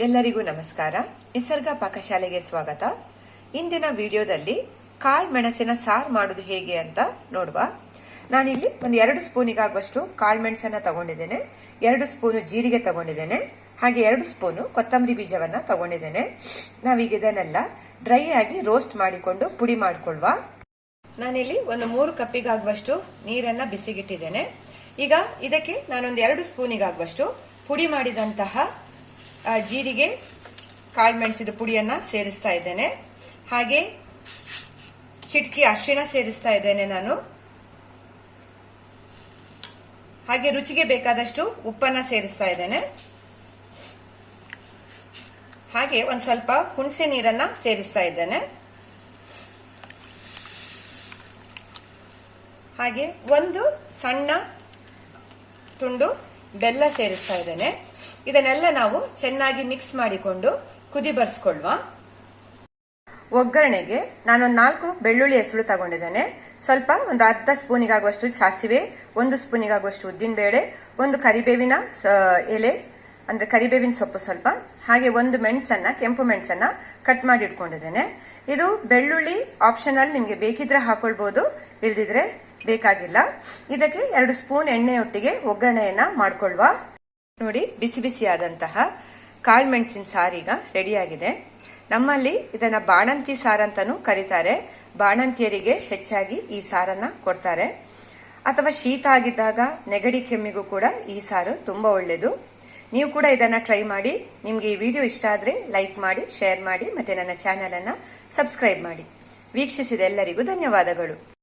ಎಲ್ಲರಿಗೂ ನಮಸ್ಕಾರ. ನಿಸರ್ಗ ಪಾಕಶಾಲೆಗೆ ಸ್ವಾಗತ. ಇಂದಿನ ವಿಡಿಯೋದಲ್ಲಿ ಕಾಳು ಮೆಣಸಿನ ಸಾರು ಮಾಡೋದು ಹೇಗೆ ಅಂತ ನೋಡುವ. ನಾನಿಲ್ಲಿ ಒಂದು ಎರಡು ಸ್ಪೂನಿಗಾಗುವಷ್ಟು ಕಾಳು ಮೆಣಸನ್ನ ತಗೊಂಡಿದ್ದೇನೆ. ಎರಡು ಸ್ಪೂನು ಜೀರಿಗೆ ತಗೊಂಡಿದ್ದೇನೆ. ಹಾಗೆ ಎರಡು ಸ್ಪೂನು ಕೊತ್ತಂಬರಿ ಬೀಜವನ್ನ ತಗೊಂಡಿದ್ದೇನೆ. ನಾವೀಗ ಇದನ್ನೆಲ್ಲ ಡ್ರೈ ಆಗಿ ರೋಸ್ಟ್ ಮಾಡಿಕೊಂಡು ಪುಡಿ ಮಾಡಿಕೊಳ್ಳುವ ನಾನಿಲ್ಲಿ ಒಂದು ಮೂರು ಕಪ್ಪಿಗಾಗುವಷ್ಟು ನೀರನ್ನ ಬಿಸಿಗಿಟ್ಟಿದ್ದೇನೆ. ಈಗ ಇದಕ್ಕೆ ನಾನೊಂದು ಎರಡು ಸ್ಪೂನಿಗಾಗುವಷ್ಟು ಪುಡಿ ಮಾಡಿದಂತಹ ಜೀರಿಗೆ ಕಾಳುಮೆಣಸಿದ ಪುಡಿಯನ್ನ ಸೇರಿಸ್ತಾ ಇದ್ದೇನೆ. ಹಾಗೆ ಚಿಟ್ಕಿ ಅರಿಶಿಣ ಸೇರಿಸ್ತಾ ಇದ್ದೇನೆ ನಾನು. ಹಾಗೆ ರುಚಿಗೆ ಬೇಕಾದಷ್ಟು ಉಪ್ಪನ್ನ ಸೇರಿಸ್ತಾ ಇದ್ದೇನೆ. ಹಾಗೆ ಒಂದ್ ಸ್ವಲ್ಪ ಹುಣಸೆ ನೀರನ್ನ ಸೇರಿಸ್ತಾ ಇದ್ದೇನೆ. ಹಾಗೆ ಒಂದು ಸಣ್ಣ ತುಂಡು ಬೆಲ್ಲ ಸೇರಿಸ್ತಾ ಇದ್ದೇನೆ. ಇದನ್ನೆಲ್ಲ ನಾವು ಚೆನ್ನಾಗಿ ಮಿಕ್ಸ್ ಮಾಡಿಕೊಂಡು ಕುದಿ ಬರ್ಸ್ಕೊಳ್ವ. ಒಗ್ಗರಣೆಗೆ ನಾನೊಂದು ನಾಲ್ಕು ಬೆಳ್ಳುಳ್ಳಿ ಹೆಸರು ತಗೊಂಡಿದ್ದೇನೆ. ಸ್ವಲ್ಪ ಒಂದು ಅರ್ಧ ಸ್ಪೂನಿಗಾಗುವಷ್ಟು ಸಾಸಿವೆ, ಒಂದು ಸ್ಪೂನಿಗಾಗುವಷ್ಟು ಉದ್ದಿನಬೇಳೆ, ಒಂದು ಕರಿಬೇವಿನ ಎಲೆ, ಅಂದ್ರೆ ಕರಿಬೇವಿನ ಸೊಪ್ಪು ಸ್ವಲ್ಪ, ಹಾಗೆ ಒಂದು ಮೆಣಸನ್ನ, ಕೆಂಪು ಮೆಣಸನ್ನ ಕಟ್ ಮಾಡಿ ಇಟ್ಕೊಂಡಿದ್ದೇನೆ. ಇದು ಬೆಳ್ಳುಳ್ಳಿ ಆಪ್ಷನಲ್ ನಿಮ್ಗೆ ಬೇಕಿದ್ರೆ ಹಾಕೊಳ್ಬಹುದು ಇಲ್ದಿದ್ರೆ ಬೇಕಾಗಿಲ್ಲ. ಇದಕ್ಕೆ ಎರಡು ಸ್ಪೂನ್ ಎಣ್ಣೆಯೊಟ್ಟಿಗೆ ಒಗ್ಗರಣೆಯನ್ನ ಮಾಡ್ಕೊಳ್ವಾ. ನೋಡಿ, ಬಿಸಿ ಬಿಸಿಯಾದಂತಹ ಕಾಳುಮೆಣಸಿನ ಸಾರೀಗ ರೆಡಿಯಾಗಿದೆ. ನಮ್ಮಲ್ಲಿ ಇದನ್ನ ಬಾಣಂತಿ ಸಾರಂತನೂ ಕರೀತಾರೆ. ಬಾಣಂತಿಯರಿಗೆ ಹೆಚ್ಚಾಗಿ ಈ ಸಾರನ್ನ ಕೊಡ್ತಾರೆ. ಅಥವಾ ಶೀತ ಆಗಿದ್ದಾಗ ನೆಗಡಿ ಕೆಮ್ಮಿಗೂ ಕೂಡ ಈ ಸಾರು ತುಂಬಾ ಒಳ್ಳೆಯದು ನೀವು ಕೂಡ ಇದನ್ನ ಟ್ರೈ ಮಾಡಿ. ನಿಮ್ಗೆ ಈ ವಿಡಿಯೋ ಇಷ್ಟ ಆದ್ರೆ ಲೈಕ್ ಮಾಡಿ, ಶೇರ್ ಮಾಡಿ, ಮತ್ತೆ ನನ್ನ ಚಾನೆಲ್ ಅನ್ನ ಸಬ್ಸ್ಕ್ರೈಬ್ ಮಾಡಿ. ವೀಕ್ಷಿಸಿದ ಎಲ್ಲರಿಗೂ ಧನ್ಯವಾದಗಳು.